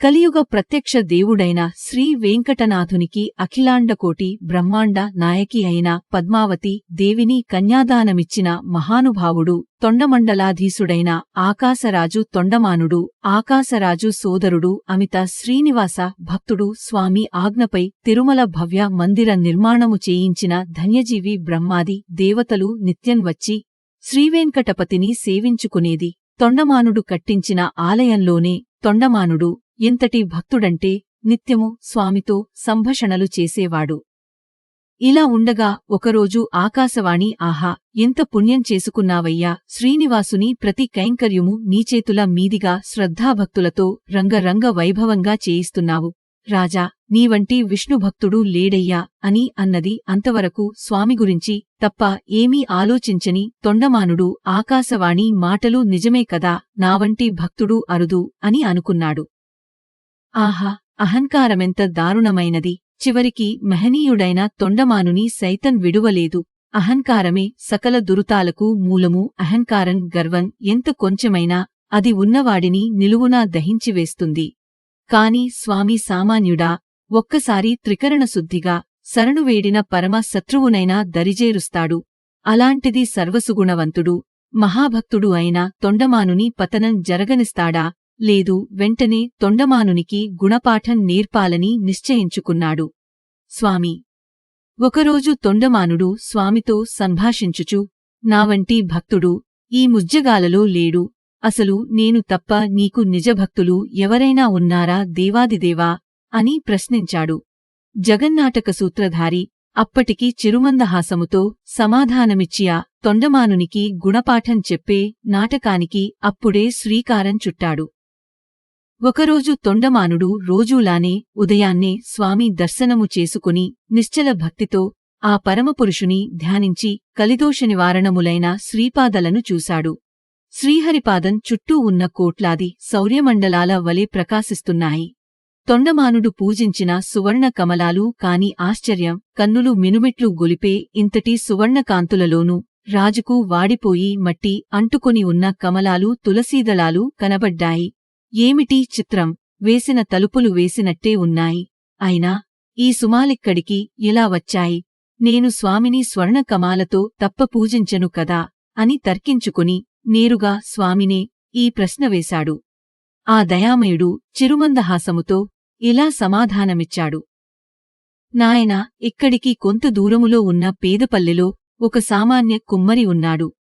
కలియుగ ప్రత్యక్ష దేవుడైన శ్రీ వెంకటనాథునికి అఖిలాండకోటి బ్రహ్మాండ నాయకి అయిన పద్మావతి దేవిని కన్యాదానమిచ్చిన మహానుభావుడు తొండమండలాధీసుడైన ఆకాశరాజు తొండమానుడు ఆకాశరాజు సోదరుడు అమిత శ్రీనివాస భక్తుడు స్వామి ఆజ్ఞపై తిరుమల భవ్య మందిర నిర్మాణము చేయించిన ధన్యజీవి బ్రహ్మాది దేవతలు నిత్యం వచ్చి శ్రీవేంకటపతిని సేవించుకునేది. తొండమానుడు కట్టించిన ఆలయంలోనే తొండమానుడు ఎంతటి భక్తుడంటే నిత్యము స్వామితో సంభషణలు చేసేవాడు. ఇలా ఉండగా ఒకరోజు ఆకాశవాణి ఆహా ఎంత పుణ్యం చేసుకున్నావయ్యా శ్రీనివాసుని ప్రతి కైంకర్యము నీచేతుల మీదిగా శ్రద్ధాభక్తులతో రంగరంగ వైభవంగా చేయిస్తున్నావు. రాజా నీవంటి విష్ణుభక్తుడు లేడయ్యా అని అన్నది అంతవరకు స్వామి గురించి తప్ప ఏమీ ఆలోచించని తొండమానుడు ఆకాశవాణి మాటలు నిజమే కదా నావంటి భక్తుడు అరుదు అని అనుకున్నాడు. ఆహా అహంకారమెంత దారుణమైనది. చివరికి మహనీయుడైన తొండమానుని సైతం విడువలేదు. అహంకారమే సకల దురుతాలకు మూలము. అహంకారం గర్వం ఎంత కొంచెమైనా అది ఉన్నవాడిని నిలువునా దహించివేస్తుంది కాని స్వామి సామాన్యుడా ఒక్కసారి త్రికరణ శుద్ధిగా శరణువేడిన పరమ శత్రువునైనా దరిజేరుస్తాడు. అలాంటిది సర్వసుగుణవంతుడు మహాభక్తుడు అయిన తొండమానుని పతనం జరగనిస్తాడా? లేదు వెంటనే తొండమానునికి గుణపాఠం నేర్పాలని నిశ్చయించుకున్నాడు. స్వామి! ఒకరోజు తొండమానుడు స్వామితో సంభాషించుచు నావంటి భక్తుడు ఈ ముజ్జగాలలో లేడు. అసలు నేను తప్ప నీకు నిజభక్తులు ఎవరైనా ఉన్నారా దేవాదిదేవా? అని ప్రశ్నించాడు. జగన్నాటక సూత్రధారి అప్పటికి చిరుమందహాసముతో సమాధానమిచ్చియా తొండమానునికి గుణపాఠం చెప్పే నాటకానికి అప్పుడే శ్రీకారం చుట్టాడు. ఒకరోజు తొండమానుడు రోజూలానే ఉదయాన్నే స్వామి దర్శనము చేసుకుని నిశ్చల భక్తితో ఆ పరమపురుషుని ధ్యానించి కలిదోష నివారణములైన శ్రీపాదలను చూశాడు. శ్రీహరిపాదం చుట్టూ ఉన్న కోట్లాది శౌర్యమండలాల వలె ప్రకాశిస్తున్నాయి. తొండమానుడు పూజించిన సువర్ణ కమలాలు కాని ఆశ్చర్యం కన్నులు మినుమిట్లు గొలిపే ఇంతటి సువర్ణకాంతులలోనూ రాజుకు వాడిపోయి మట్టి అంటుకొని ఉన్న కమలాలు తులసీదళాలు కనబడ్డాయి. ఏమిటి చిత్రం? వేసిన తలుపులు వేసినట్టే ఉన్నాయి. అయినా ఈ సుమాలిక్కడికి ఎలా వచ్చాయి? నేను స్వామిని స్వర్ణకమాలతో తప్ప పూజించను కదా? అని తర్కించుకుని నేరుగా స్వామినే ఈ ప్రశ్న వేశాడు. ఆ దయామయుడు చిరుమందహాసముతో ఇలా సమాధానమిచ్చాడు? నాయనా ఇక్కడికి కొంత దూరములో ఉన్న పేదపల్లెలో ఒక సామాన్య కుమ్మరి ఉన్నాడు.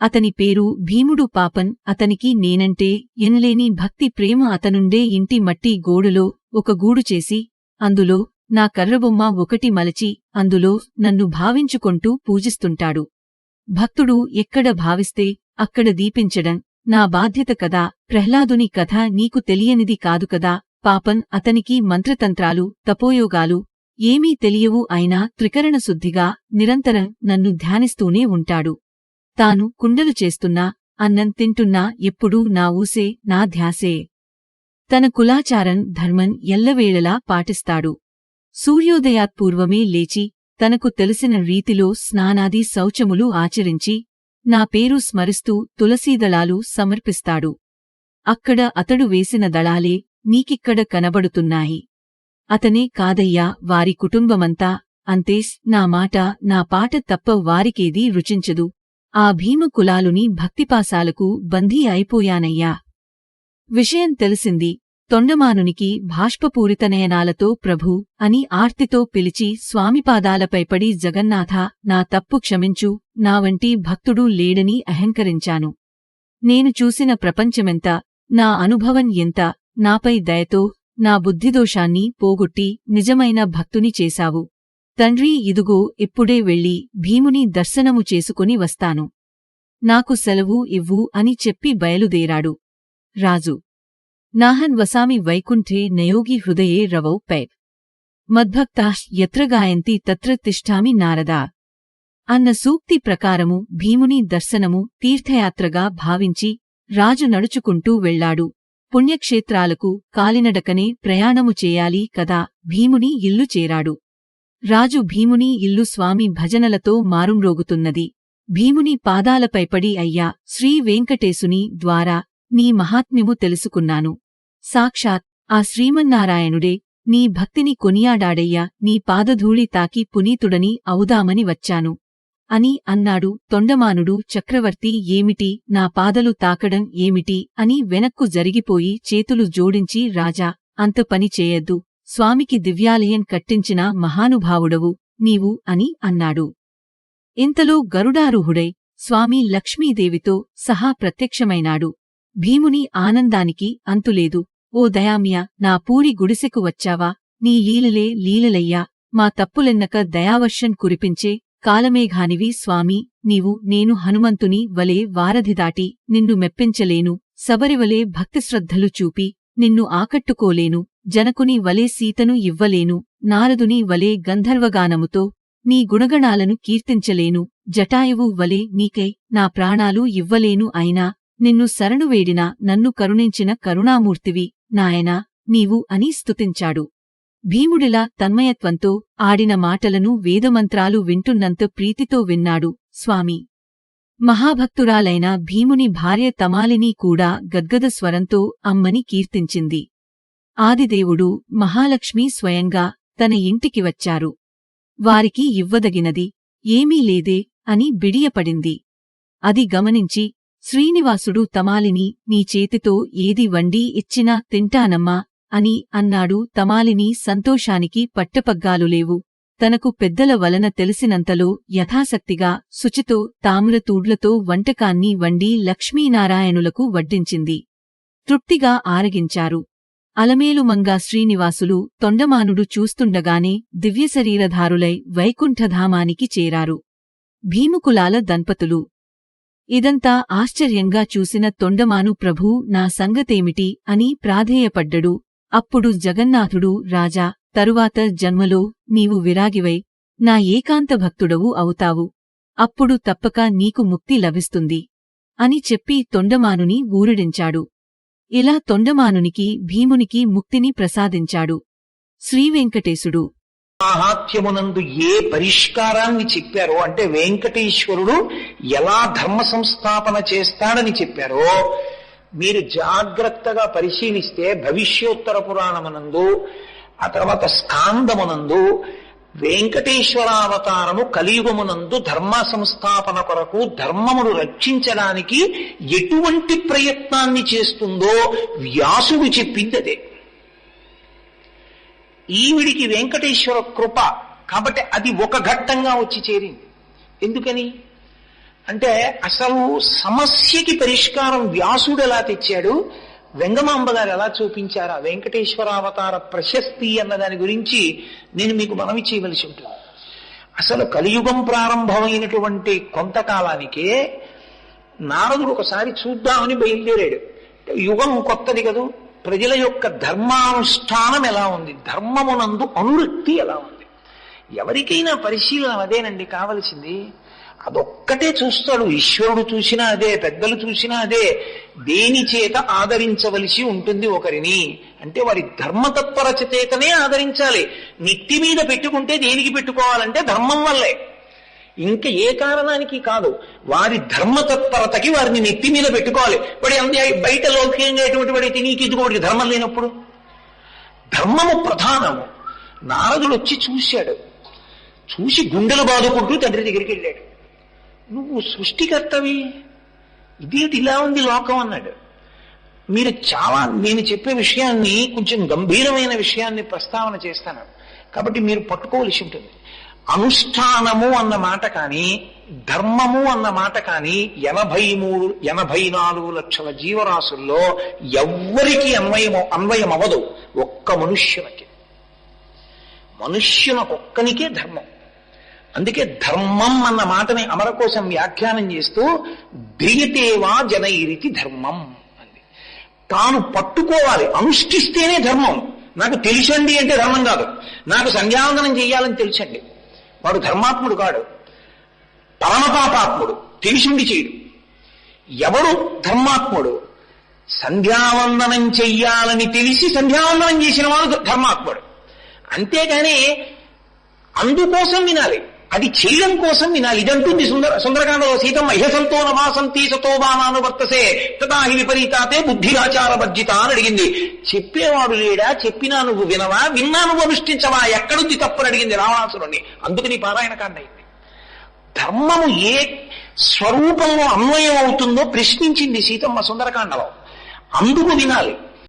అతని పేరు భీముడు పాపన్. అతనికి నేనంటే ఎనలేని భక్తి ప్రేమ అతనుండే ఇంటి మట్టి గోడులో ఒక గూడు చేసి అందులో నా కర్రబొమ్మ ఒకటి మలచి అందులో నన్ను భావించుకొంటూ పూజిస్తుంటాడు. భక్తుడు ఎక్కడ భావిస్తే అక్కడ దీపించడం నా బాధ్యత కదా. ప్రహ్లాదుని కథ నీకు తెలియనిది కాదు కదా. పాపన్ అతనికి మంత్రతంత్రాలు తపోయోగాలు ఏమీ తెలియవు అయినా త్రికరణ శుద్ధిగా నిరంతరం నన్ను ధ్యానిస్తూనే ఉంటాడు. తాను కుండలు చేస్తున్నా అన్నం తింటున్నా ఎప్పుడూ నా ఊసే నా ధ్యాసే. తన కులాచారం ధర్మన్ ఎల్లవేళలా పాటిస్తాడు. సూర్యోదయాత్పూర్వమే లేచి తనకు తెలిసిన రీతిలో స్నానాది శౌచములు ఆచరించి నా పేరు స్మరిస్తూ తులసీదళాలు సమర్పిస్తాడు. అక్కడ అతడు వేసిన దళాలే నీకిక్కడ కనబడుతున్నాయి. అతనే కాదయ్యా వారి కుటుంబమంతా అంతేస్ నా మాట నా పాట తప్ప వారికేదీ రుచించదు. ఆ భీమ కులాలుని భక్తిపాసాలకు బందీ అయిపోయానయ్యా. విషయం తెలిసింది. తొండమానునికి భాష్పపూరిత నయనాలతో ప్రభూ అని ఆర్తితో పిలిచి స్వామిపాదాలపై పడి జగన్నాథ నా తప్పు క్షమించు నా వంటి భక్తుడు లేడని అహంకరించాను. నేను చూసిన ప్రపంచమెంత నా అనుభవం ఎంత నాపై దయతో నా బుద్ధిదోషాన్ని పోగొట్టి నిజమైన భక్తుని చేశావు. తండ్రి ఇదుగో ఇప్పుడే వెళ్ళి భీముని దర్శనము చేసుకుని వస్తాను. నాకు సెలవు ఇవ్వు అని చెప్పి బయలుదేరాడు. రాజు నాహన్ వసామి వైకుంఠే నయోగి హృదయే రవౌ పై మద్భక్తాష్ ఎత్ర గాయంతి తత్ర తిష్ఠామి నారదా. అన్న సూక్తి ప్రకారము భీముని దర్శనము తీర్థయాత్రగా భావించి రాజు నడుచుకుంటూ వెళ్ళాడు పుణ్యక్షేత్రాలకు కాలినడకనే ప్రయాణము చేయాలి కదా భీముని ఇల్లు చేరాడు. రాజు భీముని ఇల్లు స్వామి భజనలతో మారుమ్రోగుతున్నది. భీముని పాదాలపై పడి అయ్యా శ్రీ వెంకటేశుని ద్వారా నీ మహాత్మ్యము తెలుసుకున్నాను. సాక్షాత్ ఆ శ్రీమన్నారాయణుడే నీ భక్తిని కొనియాడాడయ్యా నీ పాదధూళి తాకి పునీతుడని అవుదామని వచ్చాను అని అన్నాడు తొండమానుడు చక్రవర్తి ఏమిటి? నా పాదలు తాకడం ఏమిటి అని వెనక్కు జరిగిపోయి చేతులు జోడించి రాజా అంత పని చేయద్దు. స్వామికి దివ్యాలయం కట్టించిన మహానుభావుడవు నీవు అని అన్నాడు. ఇంతలో గరుడారూహుడై స్వామి లక్ష్మీదేవితో సహా ప్రత్యక్షమైనాడు. భీముని ఆనందానికి అంతులేదు. ఓ దయామ్యా నా పూరి గుడిసెకు వచ్చావా? నీ లీలలే లీలలయ్యా. మా తప్పులెన్నక దయావర్షం కురిపించే కాలమేఘానివి స్వామి. నీవు నేను హనుమంతుని వలే వారధి దాటి నిన్ను మెప్పించలేను. శబరివలే భక్తిశ్రద్ధలు చూపి నిన్ను ఆకట్టుకోలేను. జనకుని వలే సీతను ఇవ్వలేను నారదుని వలే గంధర్వగానముతో నీ గుణగణాలను కీర్తించలేను జటాయువు వలే నీకై నా ప్రాణాలు ఇవ్వలేను అయినా నిన్ను శరణువేడినా నన్ను కరుణించిన కరుణామూర్తివి నాయనా నీవు అని స్తుతించాడు. భీముడిలా తన్మయత్వంతో ఆడిన మాటలను వేదమంత్రాలు వింటున్నంత ప్రీతితో విన్నాడు స్వామి. మహాభక్తురాలైన భీముని భార్య తమాలిని కూడా గద్గద స్వరంతో అమ్మని కీర్తించింది. ఆదిదేవుడు మహాలక్ష్మి స్వయంగా తన ఇంటికి వచ్చారు. వారికి ఇవ్వదగినది ఏమీ లేదే అని బిడియపడింది. అది గమనించి శ్రీనివాసుడు తమాలిని నీ చేతితో ఏది వండి ఇచ్చినా తింటానమ్మా అని అన్నాడు. తమాలిని సంతోషానికి పట్టపగ్గాలు లేవు. తనకు పెద్దల వలన తెలిసినంతలో యథాశక్తిగా శుచితో తామ్రతూడ్లతో వంటకాన్ని వండి లక్ష్మీనారాయణులకు వడ్డించింది. తృప్తిగా ఆరగించారు. అలమేలుమంగా శ్రీనివాసులు తొండమానుడు చూస్తుండగానే దివ్యశరీరధారులై వైకుంఠధామానికి చేరారు. భీముకులాల దంపతులు. ఇదంతా ఆశ్చర్యంగా చూసిన తొండమాను ప్రభూ నా సంగతేమిటి? అని ప్రాధేయపడ్డడు. అప్పుడు జగన్నాథుడు రాజా తరువాత జన్మలో నీవు విరాగివై నా ఏకాంత భక్తుడవు అవుతావు. అప్పుడు తప్పక నీకు ముక్తి లభిస్తుంది. అని చెప్పి తొండమానుని ఊరడించాడు. ఇలా తొండమానునికి భీమునికి ముక్తిని ప్రసాదించాడు. శ్రీవెంకటేశుడు. మాహాత్యమునందు ఏ పరిష్కారాన్ని చెప్పారో అంటే వెంకటేశ్వరుడు ఎలా ధర్మ సంస్థాపన చేస్తాడని చెప్పారో మీరు జాగ్రత్తగా పరిశీలిస్తే భవిష్యోత్తర పురాణమునందు ఆ తర్వాత స్కాందమునందు వెంకటేశ్వరావతారము కలియుగమునందు ధర్మ సంస్థాపన కొరకు ధర్మమును రక్షించడానికి ఎటువంటి ప్రయత్నాన్ని చేస్తుందో వ్యాసుడు చెప్పింది అదే ఈవిడికి వెంకటేశ్వర కృప కాబట్టి అది ఒక ఘట్టంగా వచ్చి చేరింది. ఎందుకని? అంటే అసలు సమస్యకి పరిష్కారం వ్యాసుడు ఎలా తెచ్చాడు? వెంగమాంబ గారు ఎలా చూపించారా వెంకటేశ్వర అవతార ప్రశస్తి అన్న దాని గురించి నేను మీకు మనవి చేయవలసి ఉంటుంది. అసలు కలియుగం ప్రారంభమైనటువంటి కొంతకాలానికే నారదుడు ఒకసారి చూద్దామని బయలుదేరాడు. యుగం కొత్తది కదూ? ప్రజల యొక్క ధర్మానుష్ఠానం ఎలా ఉంది? ధర్మమునందు అనురక్తి ఎలా ఉంది? ఎవరికైనా పరిశీలన అదేనండి కావలసింది. అదొక్కటే చూస్తాడు. ఈశ్వరుడు చూసినా అదే పెద్దలు చూసినా అదే. దేని చేత ఆదరించవలసి ఉంటుంది ఒకరిని? అంటే వారి ధర్మతత్పరచ చేతనే ఆదరించాలి. నెత్తి మీద పెట్టుకుంటే దేనికి పెట్టుకోవాలంటే ధర్మం వల్లే. ఇంకా ఏ కారణానికి కాదు. వారి ధర్మతత్పరతకి వారిని నెత్తి మీద పెట్టుకోవాలి. వాడి అంతే బయట లౌకికంగా ఎటువంటి వాడి నీకు ధర్మం లేనప్పుడు? ధర్మము ప్రధానము. నారదుడు వచ్చి చూశాడు. చూసి గుండెలు బాదుకుంటూ తండ్రి దగ్గరికి వెళ్ళాడు. నువ్వు సృష్టికర్తవి. ఇదేంటి ఇలా ఉంది లోకం అన్నాడు. మీరు చాలా నేను చెప్పే విషయాన్ని కొంచెం గంభీరమైన విషయాన్ని ప్రస్తావన చేస్తాను. కాబట్టి మీరు పట్టుకోవలసి ఉంటుంది. అనుష్ఠానము అన్న మాట కానీ ధర్మము అన్న మాట కానీ ఎనభై మూడు ఎనభై నాలుగు లక్షల జీవరాశుల్లో ఎవ్వరికి అన్వయం అన్వయం అవ్వదు ఒక్క మనుష్యునికి. మనుష్యునకొక్కనికే ధర్మం. అందుకే ధర్మం అన్న మాటని అమరకోశం వ్యాఖ్యానం చేస్తూ ధ్రియతేవా జనైరితి ధర్మం అంది. తాను పట్టుకోవాలి అనుష్ఠిస్తేనే ధర్మం. నాకు తెలిసండి అంటే ధర్మం కాదు. నాకు సంధ్యావందనం చేయాలని తెలిసండి. వాడు ధర్మాత్ముడు కాడు. పరమపాపాత్ముడు తెలిసిండి చేయడు ఎవడు ధర్మాత్ముడు? సంధ్యావందనం చెయ్యాలని తెలిసి సంధ్యావందనం చేసిన వాడు ధర్మాత్ముడు. అంతేగాని అందుకోసం వినాలి. అది చేయడం కోసం వినాలి ఇదంటుంది సుందర సుందరకాండలో సీతమ్మ ఇహసంతో నమాసంతి సతో బాణాను వర్తసే తదా విపరీతాతే బుద్ధిరాచార వర్జిత అని అడిగింది. చెప్పేవాడు లేడా? చెప్పినా నువ్వు వినవా? విన్నా నువ్వు అనుష్ఠించవా? ఎక్కడుంది తప్పని అడిగింది రావణాసురుణ్ణి. అందుకని పారాయణ కాండ అయింది ధర్మము ఏ స్వరూపంలో అన్వయం అవుతుందో ప్రశ్నించింది సీతమ్మ సుందరకాండలో. అందుకు వినాలి.